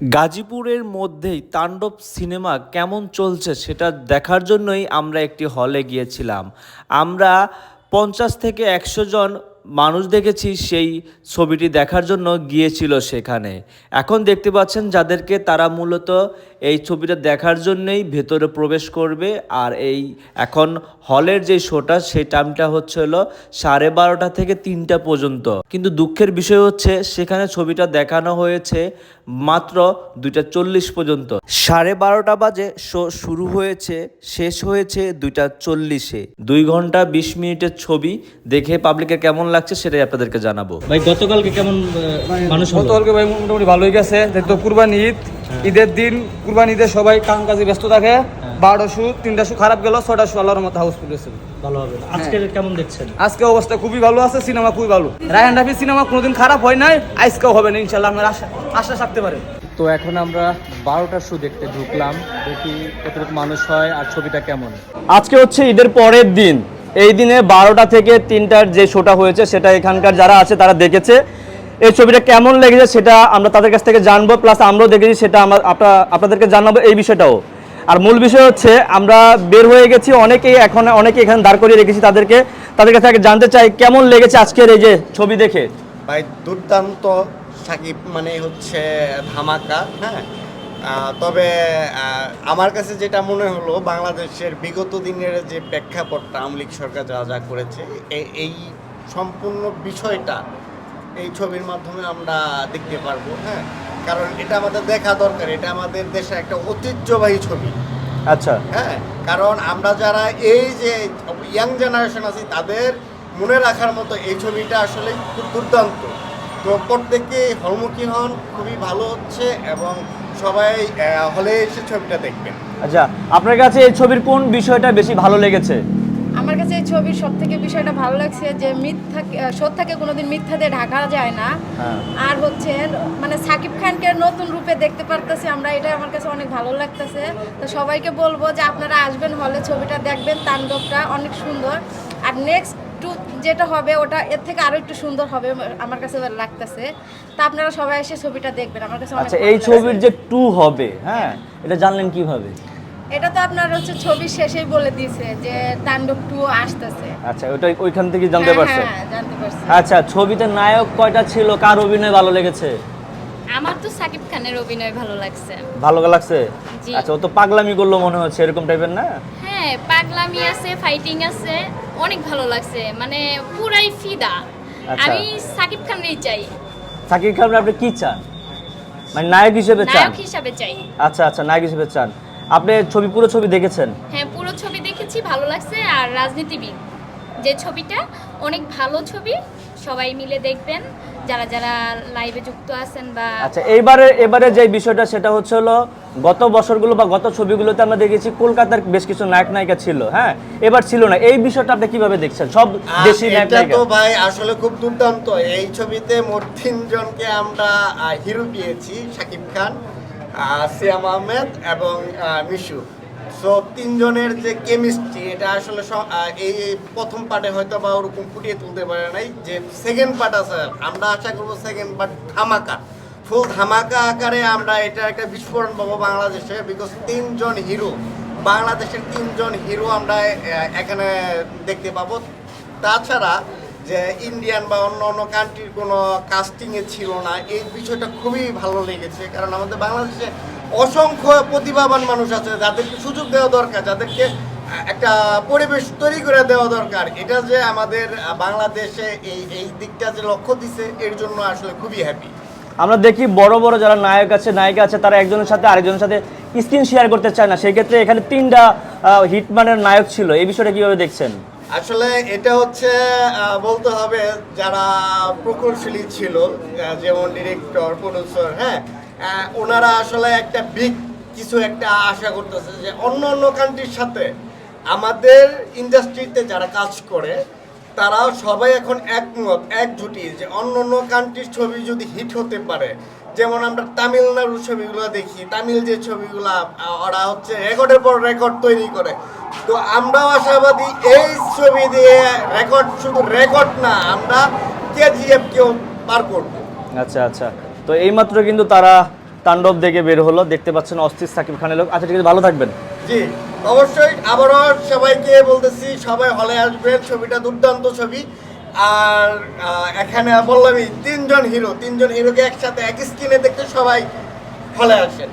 গাজীপুরের মধ্যেই তাণ্ডব সিনেমা কেমন চলছে সেটা দেখার জন্যই আমরা একটি হলে গিয়েছিলাম। আমরা পঞ্চাশ থেকে একশো জন মানুষ দেখেছি সেই ছবিটি দেখার জন্য গিয়েছিল সেখানে। এখন দেখতে পাচ্ছেন যাদেরকে তারা মূলত এই ছবিটা দেখার জন্যই ভেতরে প্রবেশ করবে আর এই এখন হলের যে শোটা সেই টাইমটা হচ্ছে হলো সাড়ে বারোটা থেকে তিনটা পর্যন্ত। কিন্তু দুঃখের বিষয় হচ্ছে সেখানে ছবিটা দেখানো হয়েছে মাত্র দুইটা চল্লিশ পর্যন্ত। সাড়ে বারোটা বাজে শো শুরু হয়েছে, শেষ হয়েছে দুইটা চল্লিশে। দুই ঘণ্টা বিশ মিনিটের ছবি। দেখে পাবলিকের কেমন লাগছে সেটাই আপনাদেরকে জানাব। ভাই গতকালকে কেমন মানুষ গতকালকে ভাই মোটামুটি ভালোই গেছে। তো কুরবানি ঈদ ঈদের দিন কুরবানি ঈদে সবাই কাম কাজে ব্যস্ত থাকে। বারোটা শু তিনটা শু খারাপ গেল ছটা শু আল্লাহর মতো হাউসফুল হয়েছিল ভালো হবে আজকে কেমন দেখছেন? আজকে অবস্থা খুবই ভালো আছে সিনেমা খুবই ভালো। রায়হান রাফি সিনেমা কোনোদিন খারাপ হয় নাই আজকেও হবে না ইনশাল্লাহ আপনার আশা আশা থাকতে পারে। তো এখন আমরা বারোটার শো দেখতে ঢুকলাম। দেখি কতটুকু মানুষ হয় আর ছবিটা কেমন। আজকে হচ্ছে ঈদের পরের দিন। এই দিনে বারোটা থেকে তিনটার যে শোটা হয়েছে, সেটা এখানকার যারা আছে তারা দেখেছে। এই ছবিটা কেমন লেগেছে সেটা আমরা তাদের কাছ থেকে জানব, প্লাস আমরাও দেখেছি সেটা আমরা আপনা- আপনাদেরকে জানাব এই বিষয়টাও। আর মূল বিষয় হচ্ছে, আমরা বের হয়ে গেছি, অনেকেই এখন অনেকে এখানে দাঁড় করিয়ে রেখেছি তাদেরকে। তাদের কাছে আগে জানতে চাই, কেমন লেগেছে আজকের এই যে ছবি দেখে? ভাই, দুর্দান্ত সাকিব মানে হচ্ছে ধামাকা হ্যাঁ? তবে আমার কাছে যেটা মনে হলো বাংলাদেশের বিগত দিনের যে প্রেক্ষাপটটা আওয়ামী লীগ সরকার যা যা করেছে এই সম্পূর্ণ বিষয়টা এই ছবির মাধ্যমে আমরা দেখতে পারব হ্যাঁ? কারণ এটা আমাদের দেখা দরকার এটা আমাদের দেশে একটা ঐতিহ্যবাহী ছবি। আচ্ছা। হ্যাঁ? কারণ আমরা যারা এই যে ইয়াং জেনারেশন আছি তাদের মনে রাখার মতো এই ছবিটা আসলে খুব দুর্দান্ত। তো প্রত্যেকে হলমুখী হন খুবই ভালো হচ্ছে এবং সবাই হলে এসে ছবিটা দেখবেন। আচ্ছা আপনার কাছে এই ছবির কোন বিষয়টা বেশি ভালো লেগেছে? আমার কাছে এই ছবির সব থেকে বিষয়টা ভালো লাগছে যে মিথ্যা সত্যাকে কোনোদিন মিথ্যা দিয়ে ঢাকা যায় না। হ্যাঁ। আর হচ্ছে মানে সাকিব খানকে নতুন রূপে দেখতে পারতেছি আমরা এটা আমার কাছে অনেক ভালো লাগতেছে। তো সবাইকে বলব যে আপনারা আসবেন হলে ছবিটা দেখবেন তাণ্ডবটা অনেক সুন্দর। আর নেক্সট যেটা হবে ওটা এর থেকে আরও একটু সুন্দর হবে আমার কাছে লাগতেছে। তা আপনারা সবাই এসে ছবিটা দেখবেন আমার কাছে আচ্ছা এই ছবির যে টু হবে হ্যাঁ এটা জানলেন কীভাবে? এটা তো আপনার হচ্ছে ছবি শেষেই বলে দিয়েছে যে তাণ্ডব টু আসতেছে। আচ্ছা ওটা ওইখান থেকে জানতে হ্যাঁ, পারছেন হ্যাঁ, জানতে পারছি। আচ্ছা ছবিতে নায়ক কয়টা ছিল কার অভিনয় ভালো লেগেছে? আমার তো সাকিব খানের অভিনয় ভালো লাগছে। ভালো লাগছে? আচ্ছা ও তো পাগলামি করল মনে হচ্ছে এরকম টাইপের না? হ্যাঁ পাগলামি আছে ফাইটিং আছে। অনেক ভালো লাগছে মানে পুরাই ফিদা। আচ্ছা। আমি সাকিব খানকেই চাই। সাকিব খান আপনি কি চান? মানে নায়ক হিসেবে চান? নায়ক হিসাবে চাই। আচ্ছা আচ্ছা নায়ক হিসেবে চান। আপনি ছবি পুরো ছবি দেখেছেন? হ্যাঁ পুরো ছবি দেখেছি ভালো লাগছে। আর রাজনীতিবিদ যে ছবিটা অনেক ভালো ছবি। সবাই মিলে দেখবেন যারা যারা লাইভে যুক্ত আছেন বা আচ্ছা এইবারে এবারে যে বিষয়টা সেটা হচ্ছে হলো গত বছরগুলো বা গত ছবিগুলোতে আমরা দেখেছি কলকাতার বেশ কিছু নায়ক নায়িকা ছিল হ্যাঁ? এবার ছিল না। এই বিষয়টা আপনি কীভাবে দেখছেন? সব দেশি নায়ক নায়িকা। তো ভাই আসলে খুব দুর্দান্ত। এই ছবিতে মোট তিনজনকে আমরা হিরো পেয়েছি শাকিব খান সিয়াম আহমেদ এবং মিশু। সো তিনজনের যে কেমিস্ট্রি এটা আসলে এই প্রথম পার্টে হয়তো বা ওরকম ফুটিয়ে তুলতে পারে নাই। যে সেকেন্ড পার্ট আছে আমরা আশা করব সেকেন্ড পার্ট ধামাকা। ফুল ধামাকা আকারে আমরা এটা একটা বিস্ফোরণ পাবো বাংলাদেশে বিকজ তিনজন হিরো বাংলাদেশের তিনজন হিরো আমরা এখানে দেখতে পাবো। তাছাড়া যে ইন্ডিয়ান বা অন্য অন্য কান্ট্রির কোনো কাস্টিংয়ে ছিল না, এই বিষয়টা খুবই ভালো লেগেছে, কারণ আমাদের বাংলাদেশে অসংখ্য প্রতিভাবান মানুষ আছে, যাদেরকে সুযোগ দেওয়া দরকার, যাদেরকে একটা পরিবেশ তৈরি করে দেওয়া দরকার। এটা যে আমাদের বাংলাদেশে এই এই দিকটা যে লক্ষ্য দিছে, এর জন্য আসলে খুবই হ্যাপি আমরা দেখি বড় বড় যারা নায়ক আছে, নায়িকা আছে, তারা একজনের সাথে আরেকজনের সাথে স্ক্রিন শেয়ার করতে চায় না। সেক্ষেত্রে এখানে তিনটা হিটম্যানের নায়ক ছিল। এই বিষয়টা কীভাবে দেখছেন? আসলে এটা হচ্ছে বলতে হবে যারা প্রকৌশলী ছিল যেমন ডিরেক্টর প্রডিউসার হ্যাঁ ওনারা আসলে একটা বিগ কিছু একটা আশা করতেছে যে অন্য অন্য কান্ট্রির সাথে আমাদের ইন্ডাস্ট্রিতে যারা কাজ করে তারা সবাই এখন একমত একজুটি যে অন্য অন্য কান্ট্রির ছবি যদি হিট হতে পারে যেমন আমরা তামিলনাড়ুর ছবিগুলো দেখি তামিল যে ছবিগুলো ওরা হচ্ছে রেকর্ডের পর রেকর্ড তৈরি করে। তো আমরাও আশাবাদী এই ছবি দিয়ে রেকর্ড শুধু রেকর্ড না আমরা কেজিএফ কেউ পার করব। আচ্ছা আচ্ছা। তো এইমাত্র কিন্তু তারা তাণ্ডব দেখে বের হলো। দেখতে পাচ্ছেন অস্থির সাকিব খানের লোক। আচ্ছা ঠিক আছে ভালো থাকবেন। জি। অবশ্যই আবারও সবাইকে বলতেছি, সবাই হলে আসবেন, ছবিটা দুর্দান্ত ছবি। আর এখানে বললামই, তিনজন হিরো তিনজন হিরোকে একসাথে, এক স্ক্রিনে দেখতে সবাই হলে আসেন।